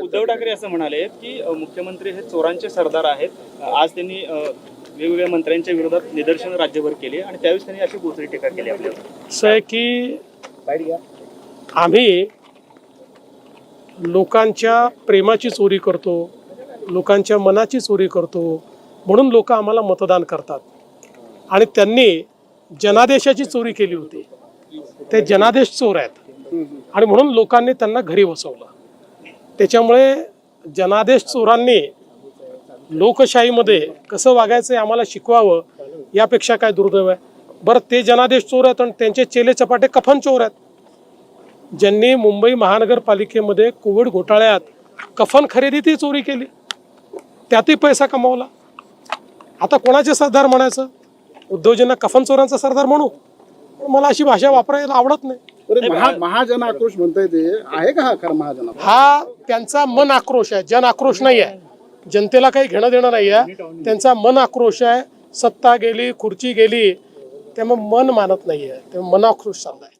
उद्धव ठाकरे असं म्हणाले की मुख्यमंत्री हे चोरांचे सरदार आहेत. आज त्यांनी वेगवेगळ्या मंत्र्यांच्या विरोधात निदर्शनं राज्यभर केली आणि त्यावेळेस त्यांनी अशी बोचरी टीका केली आपल्यावर. असं आहे की आम्ही लोकांच्या प्रेमाची चोरी करतो लोकांच्या मनाची चोरी करतो म्हणून लोक आम्हाला मतदान करतात. आणि त्यांनी जनादेशाची चोरी केली होती. ते जनादेश चोर आहेत. आणि म्हणून लोकांनी त्यांना घरी बसवलं. त्याच्यामुळे जनादेश चोरांनी लोकशाहीमध्ये कसं वागायचं आम्हाला शिकवावं यापेक्षा काय दुर्दैव आहे? बरं ते जनादेश चोर आहेत आणि त्यांचे चेले चपाटे कफन चोर आहेत. ज्यांनी मुंबई महानगरपालिकेमध्ये कोविड घोटाळ्यात कफन खरेदीतही चोरी केली. त्यातही पैसा कमावला. आता कोणाचे सरदार म्हणायचं? उद्धवजींना कफन चोरांचा सरदार म्हणू. मला अशी भाषा वापरायला आवडत नाही. महा महाजन आक्रोश म्हणताय ते. आहे का हा खरा महाजन आक्रोश? हा त्यांचा मन आक्रोश आहे. जन आक्रोश नाही आहे. जनतेला काही घेणं देणं नाही आहे. त्यांचा मन आक्रोश आहे. सत्ता गेली खुर्ची गेली त्यामुळे मन मानत नाही आहे. त्यामुळे मन आक्रोश चाललाय.